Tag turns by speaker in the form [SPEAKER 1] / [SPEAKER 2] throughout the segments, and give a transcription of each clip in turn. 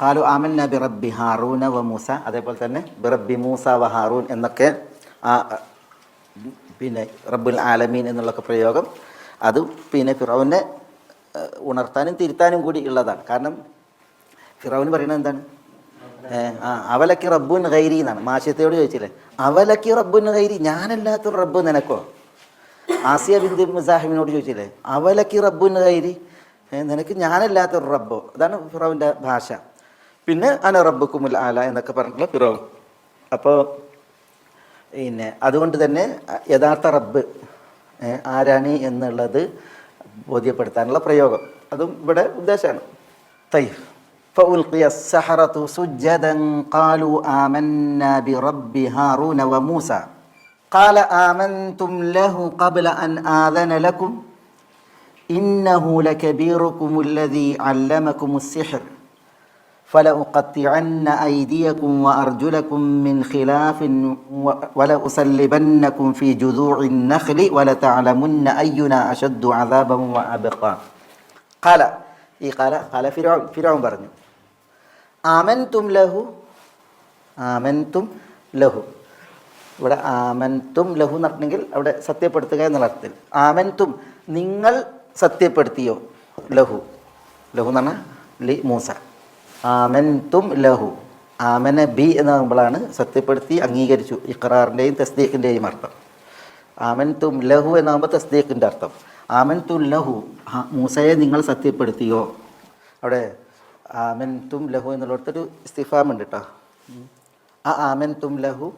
[SPEAKER 1] ഖാലു ആമന്ന ബിറബ്ബി ഹാറൂന വ മൂസ. അതേപോലെ തന്നെ ബിറബ്ബി മൂസ വ ഹാറൂൻ എന്നൊക്കെ ആ പിന്നെ റബ്ബുൽ ആലമീൻ എന്നുള്ളൊക്കെ പ്രയോഗം. അത് പിന്നെ ഫിറോവിനെ ഉണർത്താനും തിരുത്താനും കൂടി ഉള്ളതാണ്. കാരണം ഫിറോവിന് പറയുന്നത് എന്താണ്? അവലക്കി റബ്ബുൻ ഗൈരി എന്നാണ്. മാഷ്യത്തോട് ചോദിച്ചില്ലേ? അവലക്കി റബ്ബുൻ ഗൈരി ഞാനല്ലാത്തൊരു റബ്ബ് നിനക്കോ? ആസിയ ബിന്ദു മുസാഹിമിനോട് ചോദിച്ചില്ലേ? അവലക്കി റബ്ബുൻ ഏ, നിനക്ക് ഞാനല്ലാത്തൊരു റബ്ബോ? അതാണ് ഫിറോവിന്റെ ഭാഷ. പിന്നെ അന റബ്ബുക്കുമുൽ ആല എന്നൊക്കെ പറഞ്ഞിട്ടുള്ള ഫിറോവ് അപ്പോൾ പിന്നെ അതുകൊണ്ട് തന്നെ യഥാർത്ഥ റബ്ബ് ഏ, ആരാണ് എന്നുള്ളത് ബോധ്യപ്പെടുത്താനുള്ള പ്രയോഗം അതും ഇവിടെ ഉദ്ദേശമാണ് തൈ فألقي السحرة سجدا قالوا آمنا برب هارون وموسى قال آمنتم له قبل أن آذن لكم إنه لكبيركم الذي علمكم السحر فلأقطعن أيديكم وأرجلكم من خلاف و- ولأصلبنكم في جذوع النخل ولتعلمن أينا أشد عذابا وأبقى قال ഈ കാല കാല ഫിരോൺ ഫിരോൺ പറഞ്ഞു ആമൻതും ലഹു ആമൻതും ലഹു ഇവിടെ ആമൻതും ലഹു എന്ന് പറഞ്ഞെങ്കിൽ അവിടെ സത്യപ്പെടുത്തുക എന്നുള്ള അർത്ഥത്തിൽ ആമൻതും നിങ്ങൾ സത്യപ്പെടുത്തിയോ ലഹു ലഹു എന്ന് പറഞ്ഞാൽ ലി മൂസ ആമൻതും ലഹു. ആമന ബി എന്നാകുമ്പോഴാണ് സത്യപ്പെടുത്തി അംഗീകരിച്ചു. ഇഖറാറിന്റെയും തസ്ദീഖിന്റെയും അർത്ഥം. ആമൻ തും ലഹു എന്നാകുമ്പോൾ തസ്ദീഖിന്റെ അർത്ഥം. ആമൻ തും ലഹു മൂസയെ നിങ്ങൾ സത്യപ്പെടുത്തിയോ? അവിടെ ആമൻ തും ലഹു എന്നുള്ളടത്തൊരു ഇസ്തിഫാം ഉണ്ട് കേട്ടോ. ആ ആമൻ തും ലഹു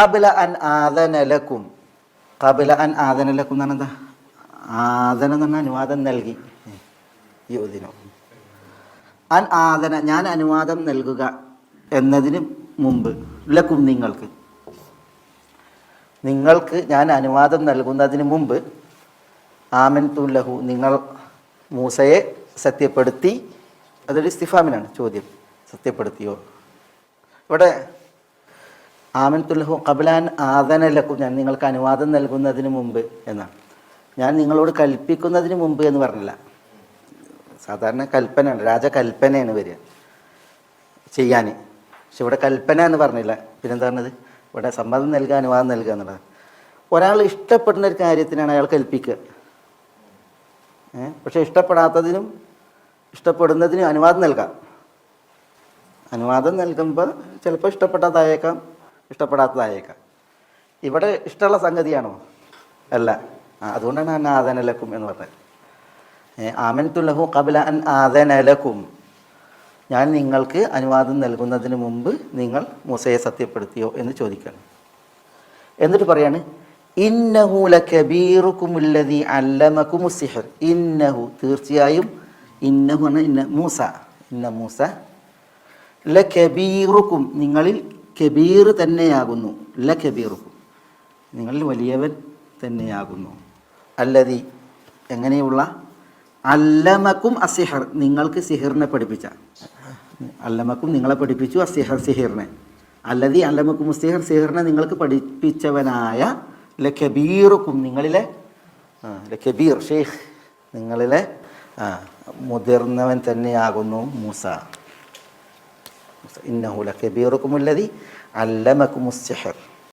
[SPEAKER 1] കബില അൻ ആദനലക്കും കബില അൻ ആദനലക്കും എന്നാണ് എന്താ? ആദനം എന്ന് പറഞ്ഞാൽ അനുവാദം നൽകി. യോദിനോ അൻ ആദന ഞാൻ അനുവാദം നൽകുക എന്നതിന് മുമ്പ് ലക്കും നിങ്ങൾക്ക്. നിങ്ങൾക്ക് ഞാൻ അനുവാദം നൽകുന്നതിന് മുമ്പ് ആമൻ ലഹു നിങ്ങൾ മൂസയെ സത്യപ്പെടുത്തി അതൊരു ഇസ്തിഫാമിനാണ് ചോദ്യം. സത്യപ്പെടുത്തിയോ? ഇവിടെ ആമൻ തുല്ലഹു കബലാൻ ആദന ലക്കും ഞാൻ നിങ്ങൾക്ക് അനുവാദം നൽകുന്നതിന് മുമ്പ് എന്നാണ്. ഞാൻ നിങ്ങളോട് കൽപ്പിക്കുന്നതിന് മുമ്പ് എന്ന് പറഞ്ഞില്ല. സാധാരണ കൽപ്പനയാണ് രാജകൽപ്പനയാണ് വരിക. ചെയ്യാൻ. പക്ഷെ ഇവിടെ കൽപ്പന എന്ന് പറഞ്ഞില്ല. പിന്നെന്താ പറഞ്ഞത്? ഇവിടെ സമ്മതം നൽകുക അനുവാദം നൽകുക എന്നുള്ളത്. ഒരാൾ ഇഷ്ടപ്പെടുന്ന ഒരു കാര്യത്തിനാണ് അയാൾ കൽപ്പിക്കുക? പക്ഷെ ഇഷ്ടപ്പെടാത്തതിനും ഇഷ്ടപ്പെടുന്നതിനും അനുവാദം നൽകാം. അനുവാദം നൽകുമ്പോൾ ചിലപ്പോൾ ഇഷ്ടപ്പെട്ടതായേക്കാം ഇഷ്ടപ്പെടാത്തതായേക്കാം. ഇവിടെ ഇഷ്ടമുള്ള സംഗതിയാണോ? അല്ല. അതുകൊണ്ടാണ് അനാഥനലക്കും എന്ന് പറഞ്ഞത്. ആമൻതുല്ലഹു കബില അൻ ഞാൻ നിങ്ങൾക്ക് അനുവാദം നൽകുന്നതിന് മുമ്പ് നിങ്ങൾ മൂസയെ സത്യപ്പെടുത്തിയോ എന്ന് ചോദിക്കണം. എന്നിട്ട് പറയാണ് ഇന്നഹു ലബീറുക്കുമുല്ലതി അല്ലമക്കുമു സിഹർ. ഇന്നഹു തീർച്ചയായും ഇന്നഹു എന്ന ഇന്ന മൂസ ഇന്ന മൂസ. ല കബീറുക്കും നിങ്ങളിൽ കബീർ തന്നെയാകുന്നു. ല കബീറുക്കും നിങ്ങളിൽ വലിയവൻ തന്നെയാകുന്നു. അല്ലതി എങ്ങനെയുള്ള അല്ലമക്കും അസിഹർ. നിങ്ങൾക്ക് സിഹിറിനെ പഠിപ്പിച്ച. അല്ലമക്കും നിങ്ങളെ പഠിപ്പിച്ചു അസിഹർ സിഹിറിനെ. അല്ലതി അല്ലമക്കും സിഹർ സിഹിറിനെ നിങ്ങൾക്ക് പഠിപ്പിച്ചവനായ ലഖബീറുക്കും നിങ്ങളിലെ ലഖബീർ ഷെയ്ഖ് നിങ്ങളിലെ മുതിർന്നവൻ തന്നെയാകുന്നു മൂസ. ഇന്നഹു ലഖബീറുക്കും അല്ലതി അല്ലമക്കും സിഹർ